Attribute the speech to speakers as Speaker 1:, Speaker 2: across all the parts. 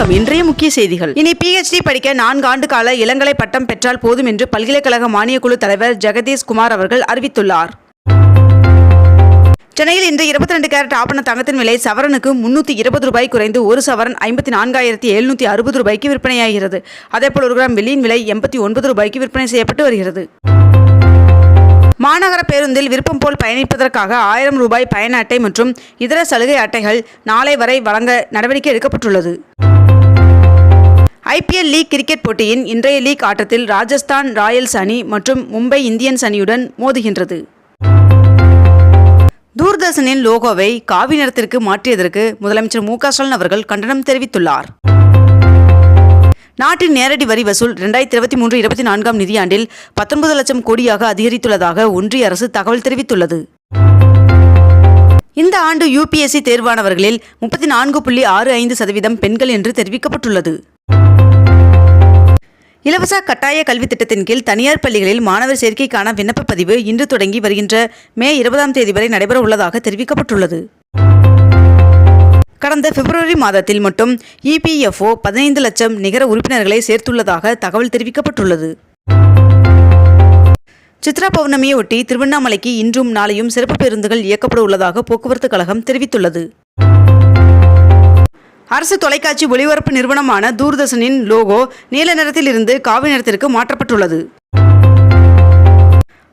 Speaker 1: வணக்கம். இன்றைய முக்கிய செய்திகள். இனி பிஹெச்டி படிக்க நான்கு ஆண்டு கால இளங்கலை பட்டம் பெற்றால் போதும் என்று பல்கலைக்கழக மானியக்குழு தலைவர் ஜெகதீஷ் குமார் அவர்கள் அறிவித்துள்ளார். சென்னையில் இன்று இருபத்தி ரெண்டு கேரட் ஆபண தங்கத்தின் விலை சவரனுக்கு முன்னூற்றி இருபது ரூபாய் குறைந்து ஒரு சவரன் ஐம்பத்தி நான்காயிரத்தி எழுநூற்றி அறுபது ரூபாய்க்கு விற்பனையாகிறது. அதேபோல் ஒரு கிராம் வெள்ளியின் விலை எண்பத்தி ஒன்பது ரூபாய்க்கு விற்பனை செய்யப்பட்டு வருகிறது. மாநகர பேருந்தில் விருப்பம் போல் பயணிப்பதற்காக ஆயிரம் ரூபாய் பயண அட்டை மற்றும் இதர சலுகை அட்டைகள் நாளை வரை வழங்க நடவடிக்கை எடுக்கப்பட்டுள்ளது. ஐபிஎல் லீக் கிரிக்கெட் போட்டியின் இன்றைய லீக் ஆட்டத்தில் ராஜஸ்தான் ராயல்ஸ் அணி மற்றும் மும்பை இந்தியன்ஸ் அணியுடன் மோதுகின்றது. தூர்தர்ஷனின் லோகோவை காவி நிறத்திற்கு மாற்றியதற்கு முதலமைச்சர் மு ஸ்டாலின் அவர்கள் கண்டனம் தெரிவித்துள்ளார். நாட்டின் நேரடி வரி வசூல் ரெண்டாயிரத்தி இருபத்தி மூன்று இருபத்தி நான்காம் நிதியாண்டில் பத்தொன்பது லட்சம் கோடியாக அதிகரித்துள்ளதாக ஒன்றிய அரசு தகவல் தெரிவித்துள்ளது. இந்த ஆண்டு யுபிஎஸ்சி தேர்வானவர்களில் முப்பத்தி நான்கு புள்ளி ஆறு ஐந்து சதவீதம் பெண்கள் என்று தெரிவிக்கப்பட்டுள்ளது. இலவச கட்டாய கல்வி திட்டத்தின் கீழ் தனியார் பள்ளிகளில் மாணவர் சேர்க்கைக்கான விண்ணப்ப பதிவு இன்று தொடங்கி வருகின்ற மே இருபதாம் தேதி வரை நடைபெற உள்ளதாக தெரிவிக்கப்பட்டுள்ளது. கடந்த பிப்ரவரி மாதத்தில் மட்டும் இபிஎஃப்ஓ பதினைந்து லட்சம் நிகர உறுப்பினர்களை சேர்த்துள்ளதாக தகவல் தெரிவிக்கப்பட்டுள்ளது. சித்ரா பௌர்ணமியை ஒட்டி திருவண்ணாமலைக்கு இன்றும் நாளையும் சிறப்பு பேருந்துகள் இயக்கப்பட உள்ளதாக போக்குவரத்து கழகம் தெரிவித்துள்ளது. அரசு தொலைக்காட்சி ஒளிபரப்பு நிறுவனமான தூர்தர்ஷனின் லோகோ நீல நிறத்தில் இருந்து காவி நிறத்திற்கு மாற்றப்பட்டுள்ளது.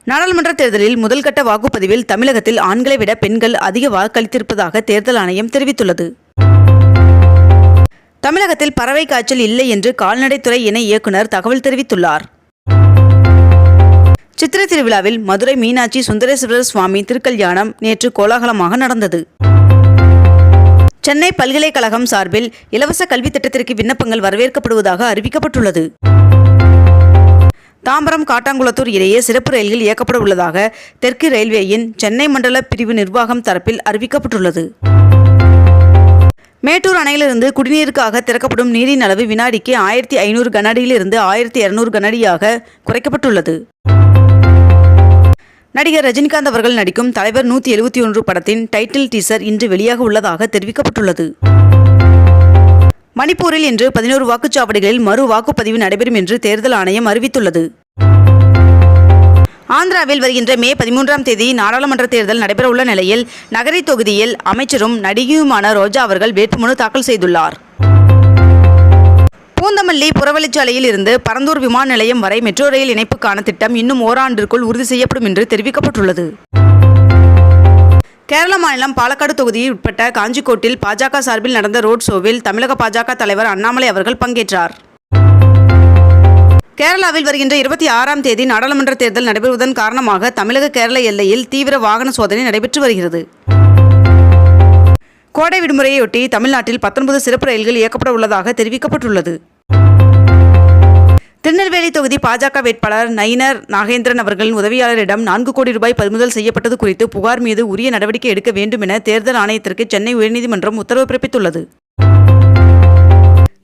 Speaker 1: நாடாளுமன்ற தேர்தலில் முதல்கட்ட வாக்குப்பதிவில் தமிழகத்தில் ஆண்களை விட பெண்கள் அதிக வாக்களித்திருப்பதாக தேர்தல் ஆணையம் தெரிவித்துள்ளது. தமிழகத்தில் பறவை காய்ச்சல் இல்லை என்று கால்நடைத்துறை இணை இயக்குனர் தகவல் தெரிவித்துள்ளார். சித்திரை திருவிழாவில் மதுரை மீனாட்சி சுந்தரேஸ்வரர் சுவாமி திருக்கல்யாணம் நேற்று கோலாகலமாக நடந்தது. சென்னை பல்கலைக்கழகம் சார்பில் இலவச கல்வி திட்டத்திற்கு விண்ணப்பங்கள் வரவேற்கப்படுவதாக அறிவிக்கப்பட்டுள்ளது. தாம்பரம் காட்டாங்குளத்தூர் இடையே சிறப்பு ரயில்கள் இயக்கப்பட உள்ளதாக தெற்கு ரயில்வேயின் சென்னை மண்டல பிரிவு நிர்வாகம் தரப்பில் அறிவிக்கப்பட்டுள்ளது. மேட்டூர் அணையிலிருந்து குடிநீருக்காக திறக்கப்படும் நீரின் அளவு வினாடிக்கு ஆயிரத்தி ஐநூறு கனஅடியிலிருந்து ஆயிரத்தி இருநூறு கனஅடியாக குறைக்கப்பட்டுள்ளது. நடிகர் ரஜினிகாந்த் அவர்கள் நடிக்கும் தலைவர் நூற்றி எழுபத்தி ஒன்று படத்தின் டைட்டில் டீசர் இன்று வெளியாக உள்ளதாக தெரிவிக்கப்பட்டுள்ளது. மணிப்பூரில் இன்று பதினோரு வாக்குச்சாவடிகளில் மறு வாக்குப்பதிவு நடைபெறும் என்று தேர்தல் ஆணையம் அறிவித்துள்ளது. ஆந்திராவில் வருகின்ற மே பதிமூன்றாம் தேதி நாடாளுமன்ற தேர்தல் நடைபெறவுள்ள நிலையில் நகரை தொகுதியில் அமைச்சரும் நடிகையுமான ரோஜா அவர்கள் வேட்புமனு தாக்கல் செய்துள்ளார். பூந்தமல்லி புறவழிச்சாலையில் இருந்து பரந்தூர் விமான நிலையம் வரை மெட்ரோ ரயில் இணைப்புக்கான திட்டம் இன்னும் ஓராண்டிற்குள் உறுதி செய்யப்படும் என்று தெரிவிக்கப்பட்டுள்ளது. கேரள மாநிலம் பாலக்காடு தொகுதியில் உட்பட்ட காஞ்சிக்கோட்டில் பாஜக சார்பில் நடந்த ரோட் ஷோவில் தமிழக பாஜக தலைவர் அண்ணாமலை அவர்கள் பங்கேற்றார். கேரளாவில் வருகின்ற இருபத்தி ஆறாம் தேதி நாடாளுமன்ற தேர்தல் நடைபெறுவதன் காரணமாக தமிழக கேரள எல்லையில் தீவிர வாகன சோதனை நடைபெற்று வருகிறது. கோடை விடுமுறையொட்டி தமிழ்நாட்டில் பத்தொன்பது சிறப்பு ரயில்கள் இயக்கப்பட உள்ளதாக தெரிவிக்கப்பட்டுள்ளது. திருநெல்வேலி தொகுதி பாஜக வேட்பாளர் நயினர் நாகேந்திரன் அவர்களின் உதவியாளரிடம் நான்கு கோடி ரூபாய் பறிமுதல் செய்யப்பட்டது குறித்து புகார் மீது உரிய நடவடிக்கை எடுக்க வேண்டும் என தேர்தல் ஆணையத்திற்கு சென்னை உயர்நீதிமன்றம் உத்தரவு பிறப்பித்துள்ளது.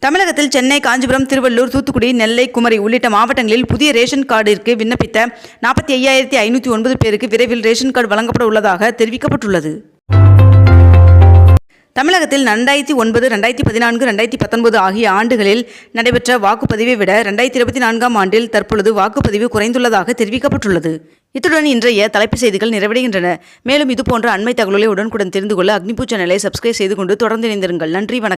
Speaker 1: தமிழகத்தில் சென்னை காஞ்சிபுரம் திருவள்ளூர் தூத்துக்குடி நெல்லை குமரி உள்ளிட்ட மாவட்டங்களில் புதிய ரேஷன் கார்டிற்கு விண்ணப்பித்த நாற்பத்தி ஐயாயிரத்தி ஐநூற்றி ஒன்பது பேருக்கு விரைவில் ரேஷன் கார்டு வழங்கப்பட உள்ளதாக தெரிவிக்கப்பட்டுள்ளது. தமிழகத்தில் ரெண்டாயிரத்தி ஒன்பது ரெண்டாயிரத்தி பதினான்கு ரெண்டாயிரத்தி பத்தொன்பது ஆகிய ஆண்டுகளில் நடைபெற்ற வாக்குப்பதிவை விட ரெண்டாயிரத்தி இருபத்தி நான்காம் ஆண்டில் தற்பொழுது வாக்குப்பதிவு குறைந்துள்ளதாக தெரிவிக்கப்பட்டுள்ளது. இத்துடன் இன்றைய தலைப்புச் செய்திகள் நிறைவடைகின்றன. மேலும் இதுபோன்ற அண்மை தகவல்களை உடனுக்குடன் தெரிந்து கொள்ள அக்னிபூ சேனலை சப்ஸ்கிரைப் செய்து கொண்டு தொடர்ந்து இணைந்திருங்கள். நன்றி வணக்கம்.